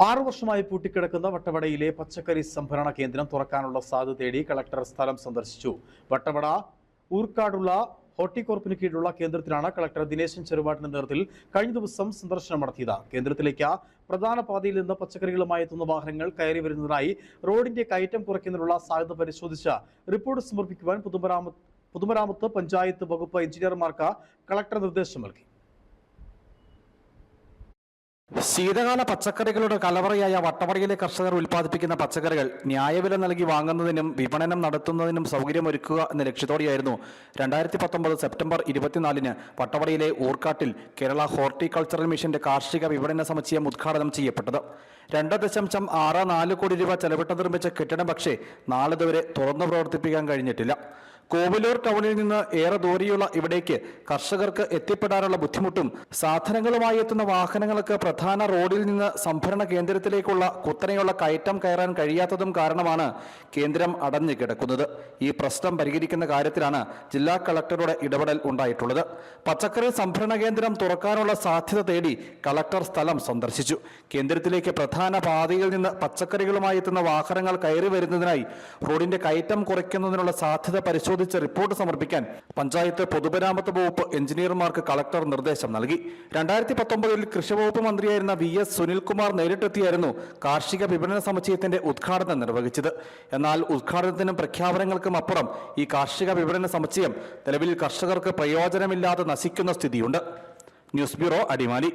ആറു വർഷമായി പൂട്ടിക്കിടക്കുന്ന വട്ടവടയിലെ പച്ചക്കറി സംഭരണ കേന്ദ്രം തുറക്കാനുള്ള സാധ്യത തേടി കളക്ടർ സ്ഥലം സന്ദർശിച്ചു. വട്ടവട ഊർക്കാടുള്ള ഹോർട്ടികോർപ്പിന് കീഴിലുള്ള കേന്ദ്രത്തിലാണ് കളക്ടർ ദിനേശൻ ചെറുപാട്ടിന്റെ നേതൃത്വത്തിൽ കഴിഞ്ഞ ദിവസം സന്ദർശനം നടത്തിയത്. കേന്ദ്രത്തിലേക്ക് പ്രധാന പാതയിൽ നിന്ന് പച്ചക്കറികളുമായി എത്തുന്ന വാഹനങ്ങൾ കയറി വരുന്നതിനായി റോഡിന്റെ കയറ്റം കുറയ്ക്കുന്നതിനുള്ള സാധ്യത പരിശോധിച്ച് റിപ്പോർട്ട് സമർപ്പിക്കുവാൻ പുതുമരാമത്ത് പുതുമരാമത്ത് പഞ്ചായത്ത് വകുപ്പ് എഞ്ചിനീയർമാർക്ക് കളക്ടർ നിർദ്ദേശം നൽകി. ശീതകാല പച്ചക്കറികളുടെ കലവറയായ വട്ടവടയിലെ കർഷകർ ഉൽപ്പാദിപ്പിക്കുന്ന പച്ചക്കറികൾ ന്യായവില നൽകി വാങ്ങുന്നതിനും വിപണനം നടത്തുന്നതിനും സൗകര്യമൊരുക്കുക എന്ന ലക്ഷ്യത്തോടെയായിരുന്നു രണ്ടായിരത്തി പത്തൊമ്പത് സെപ്റ്റംബർ ഇരുപത്തിനാലിന് വട്ടവടയിലെ ഊർക്കാട്ടിൽ കേരള ഹോർട്ടിക്കൾച്ചറൽ മിഷന്റെ കാർഷിക വിപണന സമുച്ചയം ഉദ്ഘാടനം ചെയ്യപ്പെട്ടത്. രണ്ട് ദശാംശം ആറ് നാല് കോടി രൂപ ചെലവിട്ട് നിർമ്മിച്ച കെട്ടിടം പക്ഷേ നാളിതുവരെ തുറന്നു പ്രവർത്തിപ്പിക്കാൻ കഴിഞ്ഞിട്ടില്ല. കോവിലൂർ ടൗണിൽ നിന്ന് ഏറെ ദൂരെയുള്ള ഇവിടേക്ക് കർഷകർക്ക് എത്തിപ്പെടാനുള്ള ബുദ്ധിമുട്ടും സാധനങ്ങളുമായി എത്തുന്ന വാഹനങ്ങൾക്ക് പ്രധാന റോഡിൽ നിന്ന് സംഭരണ കേന്ദ്രത്തിലേക്കുള്ള കുത്തനെയുള്ള കയറ്റം കയറാൻ കഴിയാത്തതും കാരണമാണ് കേന്ദ്രം അടഞ്ഞു കിടക്കുന്നത്. ഈ പ്രശ്നം പരിഹരിക്കുന്ന കാര്യത്തിലാണ് ജില്ലാ കളക്ടറുടെ ഇടപെടൽ ഉണ്ടായിട്ടുള്ളത്. പച്ചക്കറി സംഭരണ കേന്ദ്രം തുറക്കാനുള്ള സാധ്യത തേടി കളക്ടർ സ്ഥലം സന്ദർശിച്ചു. കേന്ദ്രത്തിലേക്ക് പ്രധാന പാതയിൽ നിന്ന് പച്ചക്കറികളുമായി എത്തുന്ന വാഹനങ്ങൾ കയറി വരുന്നതിനായി റോഡിന്റെ കയറ്റം കുറയ്ക്കുന്നതിനുള്ള സാധ്യത പരിശോധിച്ച് റിപ്പോർട്ട് സമർപ്പിക്കാൻ പഞ്ചായത്ത് പൊതുമരാമത്ത് വകുപ്പ് എഞ്ചിനീയർമാർക്ക് കളക്ടർ നിർദ്ദേശം നൽകി. രണ്ടായിരത്തി പത്തൊമ്പതിൽ കൃഷിവകുപ്പ് മന്ത്രിയായിരുന്ന വി എസ് സുനിൽകുമാർ നേരിട്ടെത്തിയായിരുന്നു കാർഷിക വിപണന സമുച്ചയത്തിന്റെ ഉദ്ഘാടനം നിർവഹിച്ചത്. എന്നാൽ ഉദ്ഘാടനത്തിനും പ്രഖ്യാപനങ്ങൾക്കും അപ്പുറം ഈ കാർഷിക വിപണന സമുച്ചയം നിലവിൽ കർഷകർക്ക് പ്രയോജനമില്ലാതെ നശിക്കുന്ന സ്ഥിതിയുണ്ട്. News bureau Adimali.